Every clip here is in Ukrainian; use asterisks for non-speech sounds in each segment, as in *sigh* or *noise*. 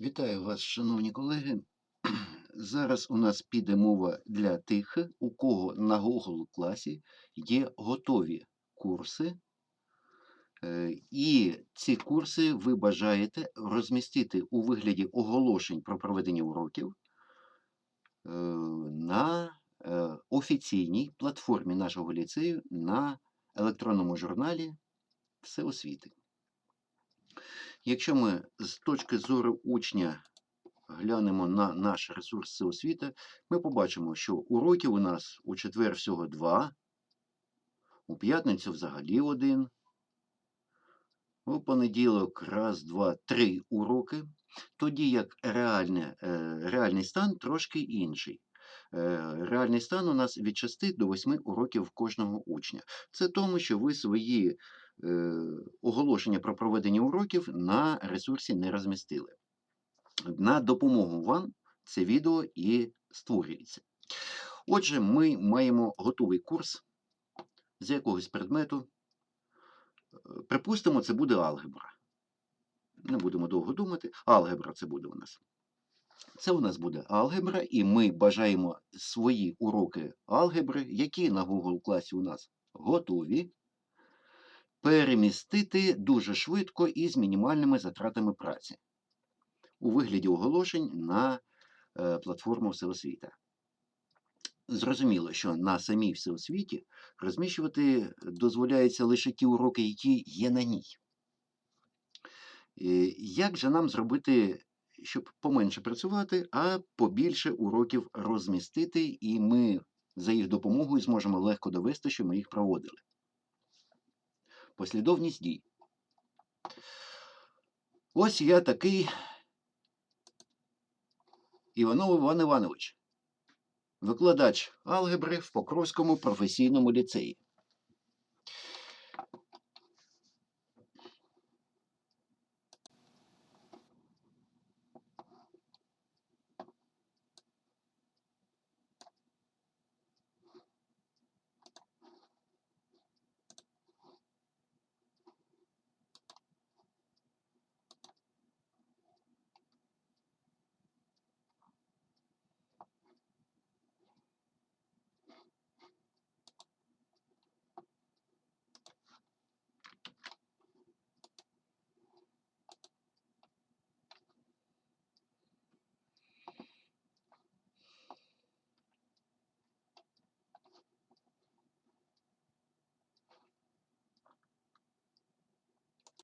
Вітаю вас, шановні колеги. *clears throat* Зараз у нас піде мова для тих, у кого на Google класі є готові курси, Е, і ці курси ви бажаєте розмістити у вигляді оголошень про проведення уроків е, на е, офіційній платформі нашого ліцею на електронному журналі Всеосвіти. Якщо ми з точки зору учня глянемо на наш ресурс Всеосвіта, ми побачимо, що уроків у нас у четвер всього два, у п'ятницю взагалі один, у понеділок раз, два, три уроки, тоді як реальне, е, реальний стан трошки інший. Е, Реальний стан у нас від 6 до 8 уроків кожного учня. Це тому, що ви свої оголошення про проведення уроків на ресурсі не розмістили. На допомогу вам це відео і створюється. Отже, ми маємо готовий курс з якогось предмету. Е, Припустимо, це буде алгебра. Не будемо довго думати. Алгебра це буде у нас. Це у нас буде алгебра, і ми бажаємо свої уроки алгебри, які на Google класі у нас готові, перемістити дуже швидко і з мінімальними затратами праці у вигляді оголошень на е, платформу Всеосвіта. Зрозуміло, що на самій Всеосвіті розміщувати дозволяється лише ті уроки, які є на ній. Як же нам зробити, щоб поменше працювати, а побільше уроків розмістити, і ми за їх допомогою зможемо легко довести, що ми їх проводили? Послідовність дій. Ось я такий Іванов Іван Іванович, викладач алгебри в Покровському професійному ліцеї.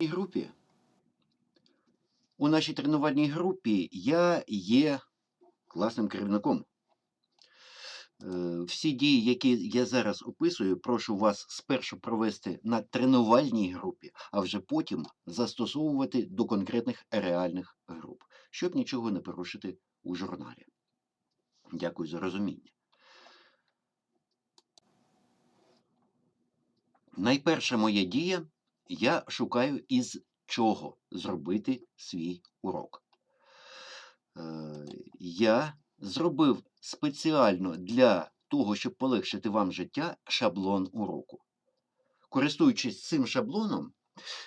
Групі. У нашій тренувальній групі я є класним керівником. Е, Всі дії, які я зараз описую, прошу вас спершу провести на тренувальній групі, а вже потім застосовувати до конкретних реальних груп, щоб нічого не порушити у журналі. Дякую за розуміння. Найперша моя дія я шукаю із чого зробити свій урок. Е, Я зробив спеціально для того, щоб полегшити вам життя, шаблон уроку. Користуючись цим шаблоном,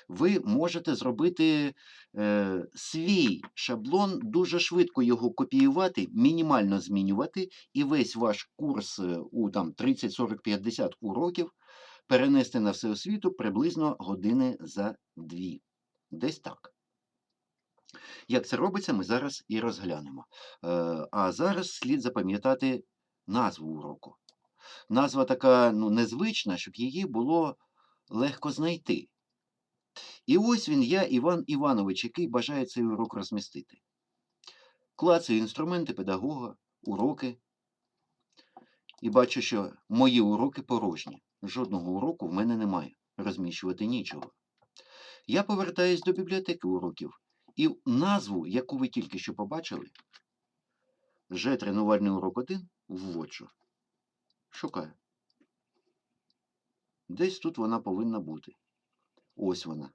ви можете зробити е, свій шаблон, дуже швидко його копіювати, мінімально змінювати, і весь ваш курс е, у там, 30, 40, 50 уроків перенести на всеосвіту приблизно години за дві. Десь так. Як це робиться, ми зараз і розглянемо. Е, А зараз слід запам'ятати назву уроку. Назва така ну, незвична, щоб її було легко знайти. І ось він, я, Іван Іванович, який бажає цей урок розмістити. Клацаю інструменти педагога, уроки. І бачу, що мої уроки порожні. Жодного уроку в мене немає. Розміщувати нічого. Я повертаюсь до бібліотеки уроків і назву, яку ви тільки що побачили, вже тренувальний урок 1 вводжу. Шукаю. Десь тут вона повинна бути. Ось вона.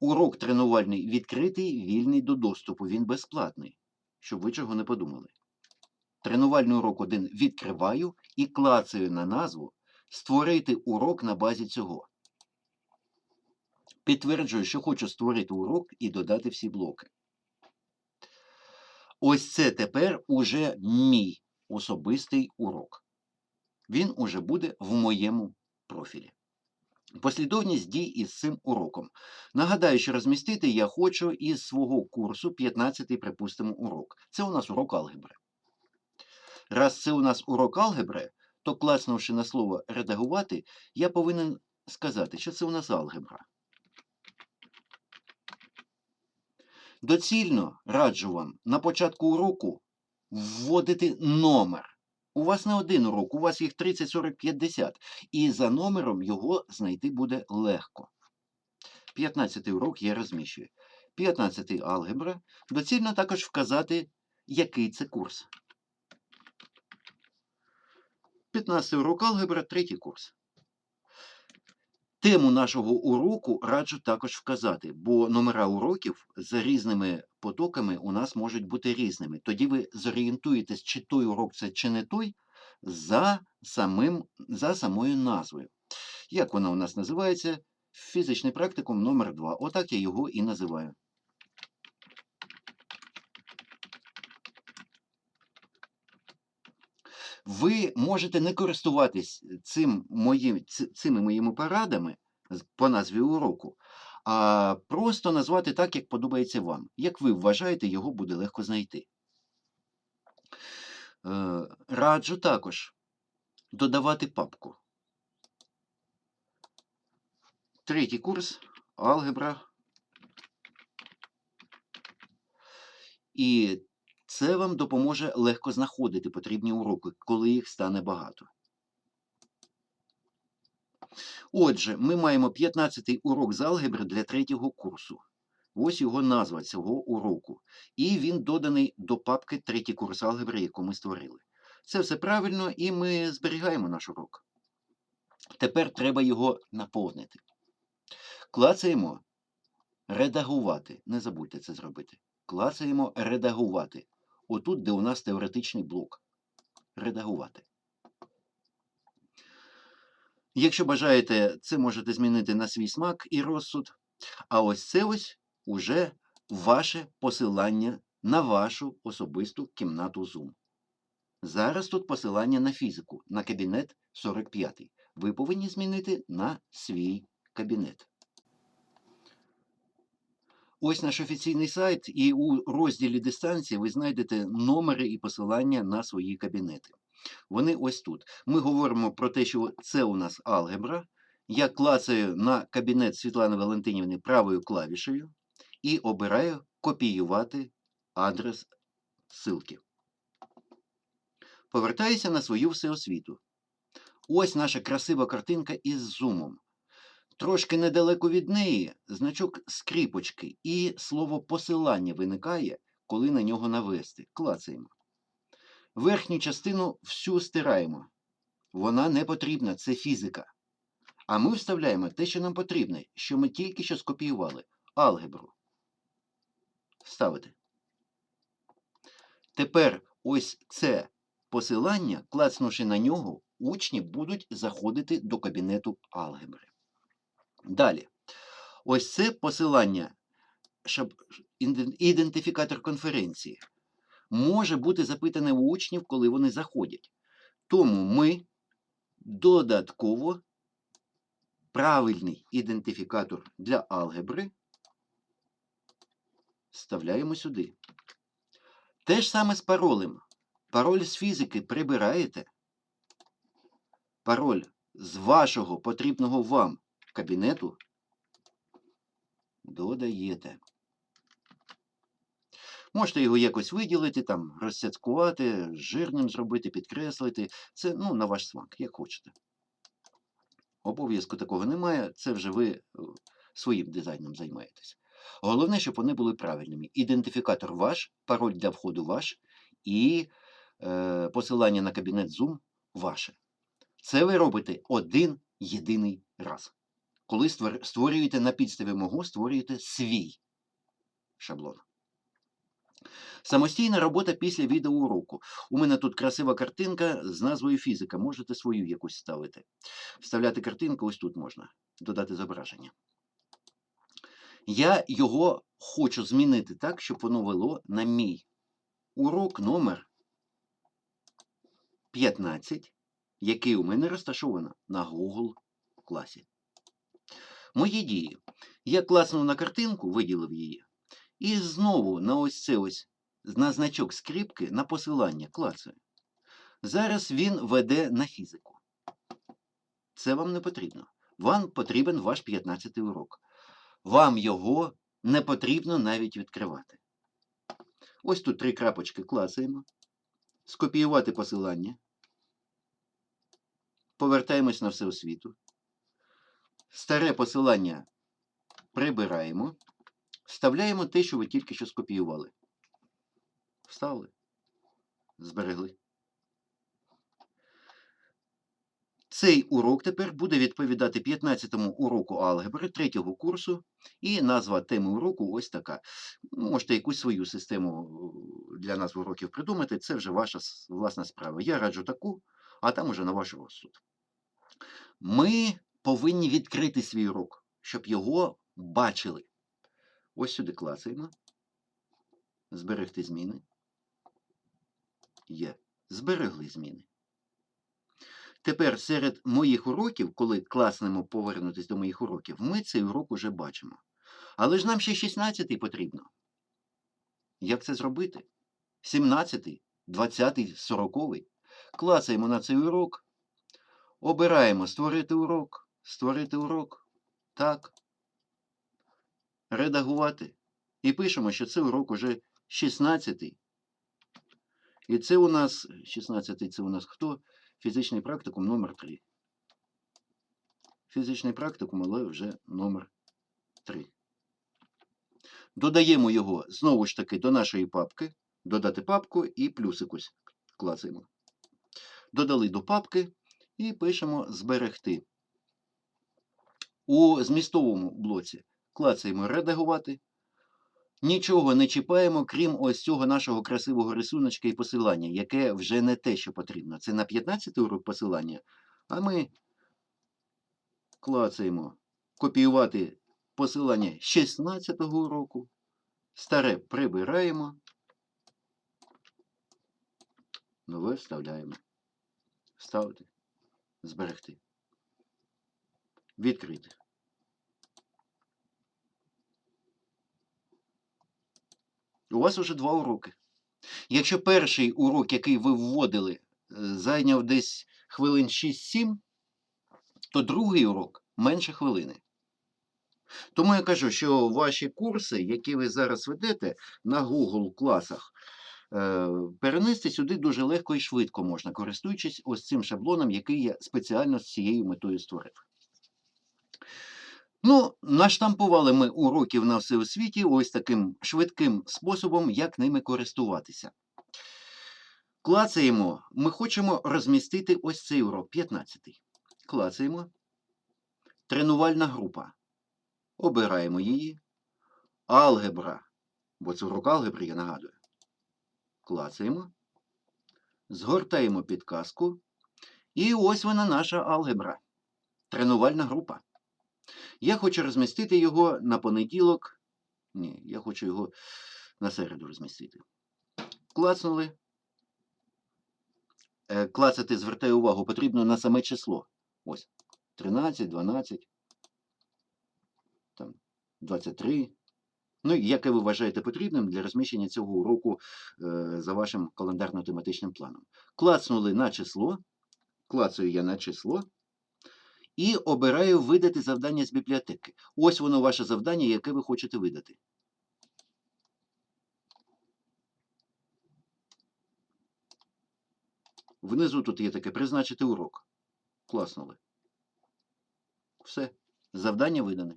Урок тренувальний відкритий, вільний до доступу. Він безплатний, щоб ви чого не подумали. Тренувальний урок 1 відкриваю і клацаю на назву Створити урок на базі цього. Підтверджую, що хочу створити урок і додати всі блоки. Ось це тепер уже мій особистий урок. Він уже буде в моєму профілі. Послідовність дій із цим уроком. Нагадаю, що розмістити я хочу із свого курсу 15-й, припустимо, урок. Це у нас урок алгебри. Раз це у нас урок алгебри, то класнувши на слово редагувати, я повинен сказати, що це у нас алгебра. Доцільно раджу вам на початку уроку вводити номер. У вас не один урок, у вас їх 30, 40, 50. І за номером його знайти буде легко. 15 урок я розміщую. 15 алгебра. Доцільно також вказати, який це курс. 15 урок алгебра, третій курс. Тему нашого уроку раджу також вказати, бо номера уроків за різними потоками у нас можуть бути різними. Тоді ви зорієнтуєтесь, чи той урок це чи не той, за, самим, за самою назвою. Як вона у нас називається? Фізичний практикум номер 2 Отак я його і називаю. Ви можете не користуватись цим моїм, цими моїми порадами по назві уроку, а просто назвати так, як подобається вам. Як ви вважаєте, його буде легко знайти. Е, Раджу також додавати папку. Третій курс алгебра. І це вам допоможе легко знаходити потрібні уроки, коли їх стане багато. Отже, ми маємо 15-й урок з алгебри для третього курсу. Ось його назва цього уроку. І він доданий до папки третій курс алгебри, яку ми створили. Це все правильно, і ми зберігаємо наш урок. Тепер треба його наповнити. Клацаємо редагувати. Не забудьте це зробити. Клацаємо редагувати. Отут, де у нас теоретичний блок. Редагувати. Якщо бажаєте, це можете змінити на свій смак і розсуд. А ось це ось уже ваше посилання на вашу особисту кімнату Zoom. Зараз тут посилання на фізику, на кабінет 45. Ви повинні змінити на свій кабінет. Ось наш офіційний сайт, і у розділі дистанції ви знайдете номери і посилання на свої кабінети. Вони ось тут. Ми говоримо про те, що це у нас алгебра. Я клацаю на кабінет Світлани Валентинівни правою клавішею і обираю копіювати адрес ссылки. Повертаюся на свою всеосвіту. Ось наша красива картинка із зумом. Трошки недалеко від неї значок скріпочки і слово посилання виникає, коли на нього навести. Клацаємо. Верхню частину всю стираємо. Вона не потрібна, це фізика. А ми вставляємо те, що нам потрібне, що ми тільки що скопіювали. Алгебру. Вставити. Тепер ось це посилання, клацнувши на нього, учні будуть заходити до кабінету алгебри. Далі. Ось це посилання, щоб ідентифікатор конференції, може бути запитане у учнів, коли вони заходять. Тому ми додатково правильний ідентифікатор для алгебри вставляємо сюди. Те ж саме з паролем. Пароль з фізики прибираєте. Пароль з вашого потрібного вам кабінету додаєте. Можете його якось виділити, там, розсяцькувати, жирним зробити, підкреслити. Це ну, на ваш смак, як хочете. Обов'язку такого немає, це вже ви е, своїм дизайном займаєтесь. Головне, щоб вони були правильними. Ідентифікатор ваш, пароль для входу ваш і е, посилання на кабінет Zoom ваше. Це ви робите один єдиний раз. Коли створюєте на підставі мого, створюєте свій шаблон. Самостійна робота після відеоуроку. У мене тут красива картинка з назвою фізика. Можете свою якусь ставити. Вставляти картинку ось тут можна. Додати зображення. Я його хочу змінити так, щоб воно вело на мій урок номер 15, який у мене розташовано на Google класі. Мої дії. Я класнув на картинку, виділив її, і знову на ось це ось на значок скріпки на посилання клацаю. Зараз він веде на фізику. Це вам не потрібно. Вам потрібен ваш 15-й урок. Вам його не потрібно навіть відкривати. Ось тут три крапочки клацаємо. Скопіювати посилання. Повертаємось на всеосвіту. Старе посилання прибираємо. Вставляємо те, що ви тільки що скопіювали. Вставили. Зберегли. Цей урок тепер буде відповідати 15-му уроку алгебри 3-го курсу, і назва теми уроку ось така. Можете якусь свою систему е, для назв уроків придумати, це вже ваша власна справа. Я раджу таку, а там уже на ваш розсуд. Ми повинні відкрити свій урок, щоб його бачили. Ось сюди клацаємо. Зберегти зміни. Є. Зберегли зміни. Тепер серед моїх уроків, коли класнемо повернутися до моїх уроків, ми цей урок уже бачимо. Але ж нам ще 16-й потрібно. Як це зробити? 17-й, 20-й, 40-й. Клацаємо на цей урок. Обираємо створити урок, створити урок. Так. Редагувати. І пишемо, що це урок уже 16-й. І це у нас 16-й це у нас хто? Фізичний практикум номер 3. Фізичний практикум, але вже номер 3. Додаємо його знову ж таки до нашої папки. Додати папку і плюсик ось клацаємо. Додали до папки і пишемо зберегти. У змістовому блоці клацаємо редагувати. Нічого не чіпаємо, крім ось цього нашого красивого рисуночка і посилання, яке вже не те, що потрібно. Це на 15 урок посилання, а ми клацаємо копіювати посилання 16 уроку, старе прибираємо, нове вставляємо. Вставити, зберегти. Відкрити. У вас уже два уроки. Якщо перший урок, який ви вводили, е, зайняв десь хвилин 6-7, то другий урок менше хвилини. Тому я кажу, що ваші курси, які ви зараз ведете на Google класах, е, перенести сюди дуже легко і швидко можна, користуючись ось цим шаблоном, який я спеціально з цією метою створив. Ну, наштампували ми уроків на всеосвіті ось таким швидким способом, як ними користуватися. Клацаємо. Ми хочемо розмістити ось цей урок, 15-й. Клацаємо. Тренувальна група. Обираємо її. Алгебра. Бо це урок алгебри, я нагадую. Клацаємо. Згортаємо підказку. І ось вона наша алгебра. Тренувальна група. Я хочу розмістити його на понеділок. Ні, я хочу його на середу розмістити. Клацнули. Е, Клацати, звертаю увагу, потрібно на саме число. Ось. 13, 12, там, 23. Ну, яке ви вважаєте потрібним для розміщення цього уроку е, за вашим календарно-тематичним планом. Клацнули на число. Клацаю я на число. І обираю видати завдання з бібліотеки. Ось воно ваше завдання, яке ви хочете видати. Внизу тут є таке призначити урок. Класнули. Все. Завдання видане.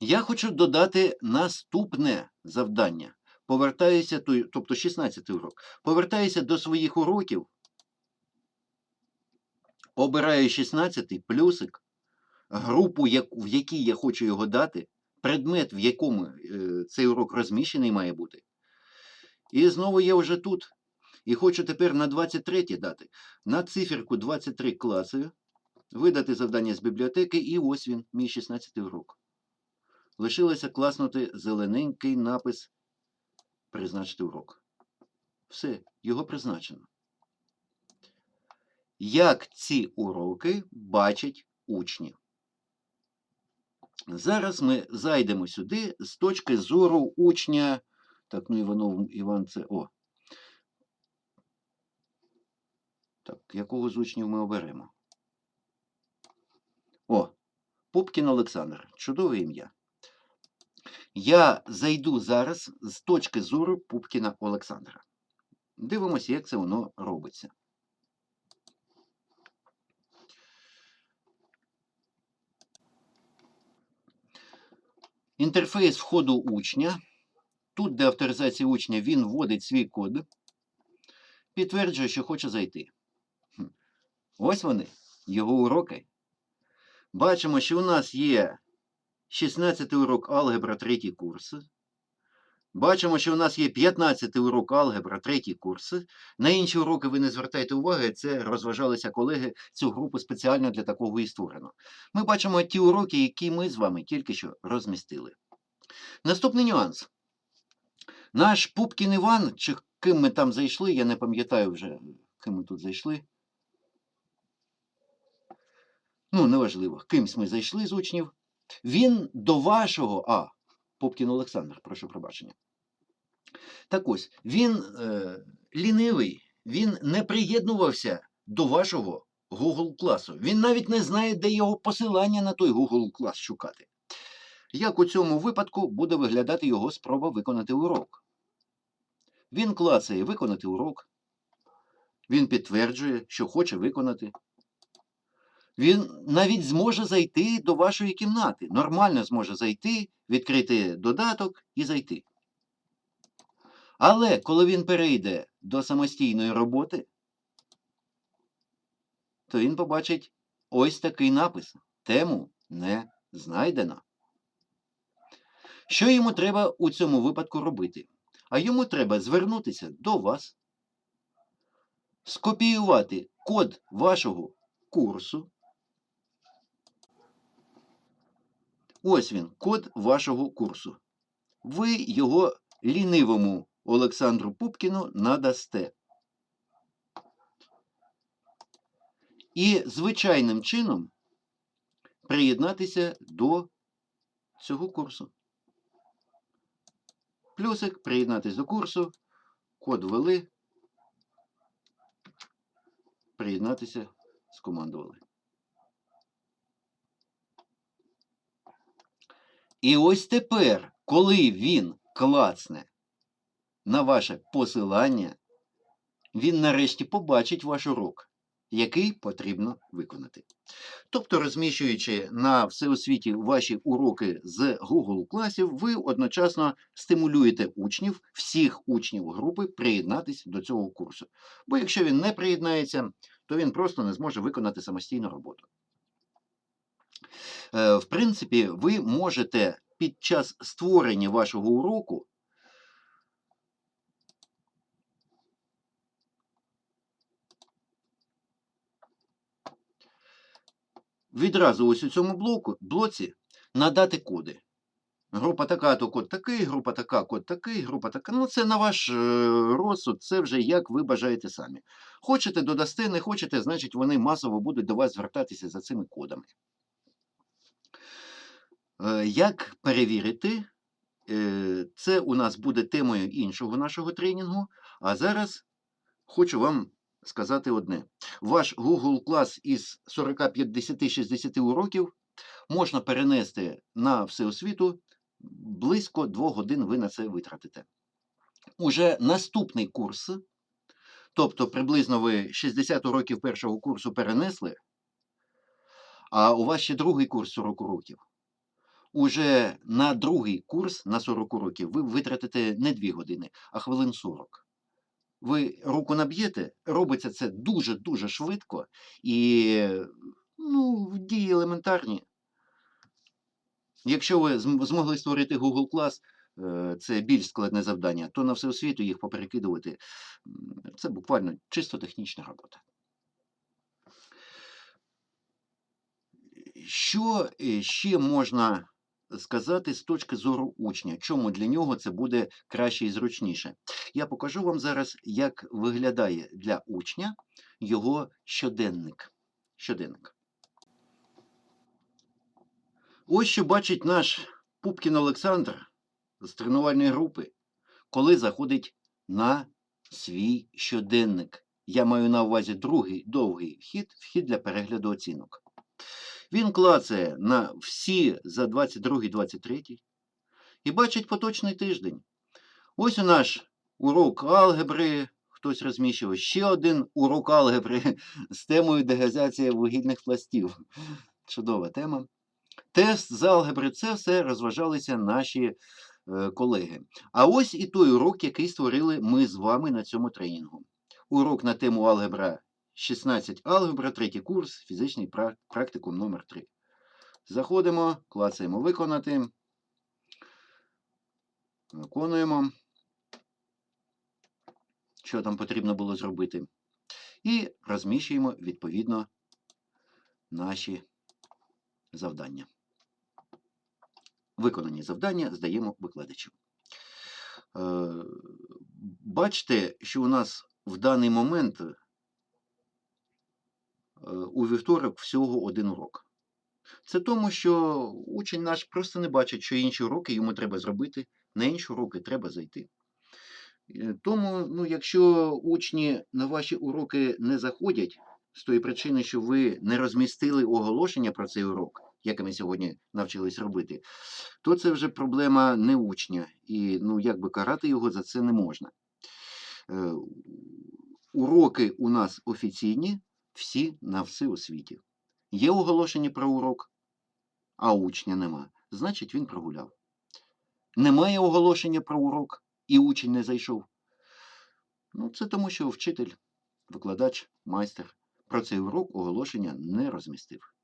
Я хочу додати наступне завдання. Повертаюся, тобто 16 урок. Повертаюся до своїх уроків. Обираю 16 плюсик, групу, в якій я хочу його дати, предмет, в якому е, цей урок розміщений має бути. І знову я вже тут. І хочу тепер на 23 дати. На циферку 23 клацаю, видати завдання з бібліотеки, і ось він, мій 16 урок. Лишилося класнути зелененький напис Призначити урок. Все, його призначено. Як ці уроки бачать учні? Зараз ми зайдемо сюди з точки зору учня. Так, ну Іванов Іван це. О. Так, якого з учнів ми оберемо? О, Пупкін Олександр. Чудове ім'я. Я зайду зараз з точки зору Пупкіна Олександра. Дивимося, як це воно робиться. Інтерфейс входу учня. Тут, де авторизація учня, він вводить свій код, підтверджує, що хоче зайти. Ось вони, його уроки. Бачимо, що у нас є 16 урок алгебра, третій курс. Бачимо, що у нас є 15 урок алгебра, третій курс. На інші уроки ви не звертайте уваги, це розважалися колеги, цю групу спеціально для такого і створено. Ми бачимо ті уроки, які ми з вами тільки що розмістили. Наступний нюанс. Наш Пупкін Іван, чи ким ми там зайшли, я не пам'ятаю вже, ким ми тут зайшли. Ну, неважливо, кимсь ми зайшли з учнів. Він до вашого. А, Пупкін Олександр, прошу пробачення. Так ось, він е, лінивий, він не приєднувався до вашого Google класу. Він навіть не знає, де його посилання на той Google клас шукати. Як у цьому випадку буде виглядати його спроба виконати урок? Він клацає виконати урок. Він підтверджує, що хоче виконати. Він навіть зможе зайти до вашої кімнати. Нормально зможе зайти, відкрити додаток і зайти. Але коли він перейде до самостійної роботи, то він побачить ось такий напис: Тему не знайдено. Що йому треба у цьому випадку робити? А йому треба звернутися до вас, скопіювати код вашого курсу. Ось він, код вашого курсу. Ви його лінивому Олександру Пупкіну надасте. І звичайним чином приєднатися до цього курсу. Плюсик, приєднатися до курсу, код ввели, приєднатися, скомандували. І ось тепер, коли він клацне на ваше посилання, він нарешті побачить ваш урок, який потрібно виконати. Тобто, розміщуючи на всеосвіті ваші уроки з Google класів, ви одночасно стимулюєте учнів, всіх учнів групи приєднатися до цього курсу. Бо якщо він не приєднається, то він просто не зможе виконати самостійну роботу. Е, В принципі, ви можете під час створення вашого уроку відразу ось у цьому блоку, блоці надати коди. Група така, то код такий, група така, код такий, група така. Ну, це на ваш е, розсуд, це вже як ви бажаєте самі. Хочете додасте, не хочете, значить вони масово будуть до вас звертатися за цими кодами. Е, Як перевірити? Е, Це у нас буде темою іншого нашого тренінгу. А зараз хочу вам сказати одне: ваш Google клас із 40, 50, 60 уроків можна перенести на всеосвіту. Близько 2 годин ви на це витратите. Уже наступний курс, тобто приблизно ви 60 уроків першого курсу перенесли, а у вас ще другий курс 40 уроків. Уже на другий курс на 40 уроків ви витратите не 2 години, а хвилин 40. Ви руку наб'єте, робиться це дуже-дуже швидко і ну, дії елементарні. Якщо ви змогли створити Google клас, е, це більш складне завдання, то на всеосвіту їх поперекидувати це буквально чисто технічна робота. Що е, ще можна сказати з точки зору учня, чому для нього це буде краще і зручніше. Я покажу вам зараз, як виглядає для учня його щоденник. щоденник. Ось що бачить наш Пупкін Олександр з тренувальної групи, коли заходить на свій щоденник. Я маю на увазі другий довгий вхід, вхід для перегляду оцінок. Він клацає на всі за 22-23 і бачить поточний тиждень. Ось у наш урок алгебри, хтось розміщував ще один урок алгебри з темою дегазація вугільних пластів. Чудова тема. Тест з алгебри це все розважалися наші е, колеги. А ось і той урок, який створили ми з вами на цьому тренінгу. Урок на тему алгебра 16 алгебра, третій курс, фізичний практикум номер 3 Заходимо, клацаємо виконати. Виконуємо, що там потрібно було зробити. І розміщуємо відповідно наші завдання. Виконані завдання здаємо викладачу. Е, Бачите, що у нас в даний момент у вівторок всього один урок. Це тому, що учень наш просто не бачить, що інші уроки йому треба зробити, на інші уроки треба зайти. Е, Тому, ну, якщо учні на ваші уроки не заходять, з тої причини, що ви не розмістили оголошення про цей урок, яке ми сьогодні навчились робити, то це вже проблема не учня. І ну, якби карати його за це не можна. Е, Уроки у нас офіційні, всі на всеосвіті. Є оголошення про урок, а учня нема. Значить, він прогуляв. Немає оголошення про урок, і учень не зайшов. Ну, це тому, що вчитель, викладач, майстер про цей урок оголошення не розмістив.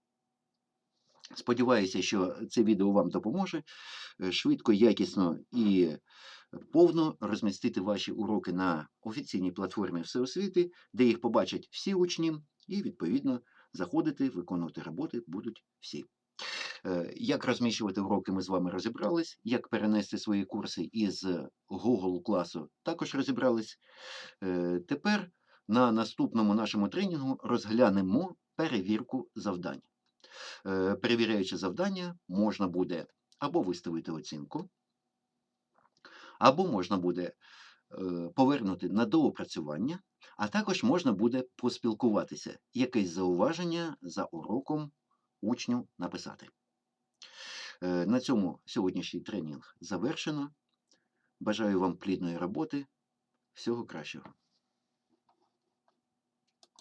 Сподіваюся, що це відео вам допоможе е, швидко, якісно і повно розмістити ваші уроки на офіційній платформі Всеосвіти, де їх побачать всі учні, і, відповідно, заходити, виконувати роботи будуть всі. Е, Як розміщувати уроки, ми з вами розібрались. Як перенести свої курси із Google класу, також розібрались. Е, Тепер на наступному нашому тренінгу розглянемо перевірку завдань. Е, Перевіряючи завдання, можна буде або виставити оцінку, або можна буде повернути на доопрацювання, а також можна буде поспілкуватися, якесь зауваження за уроком учню написати. Е, На цьому сьогоднішній тренінг завершено. Бажаю вам плідної роботи. Всього кращого.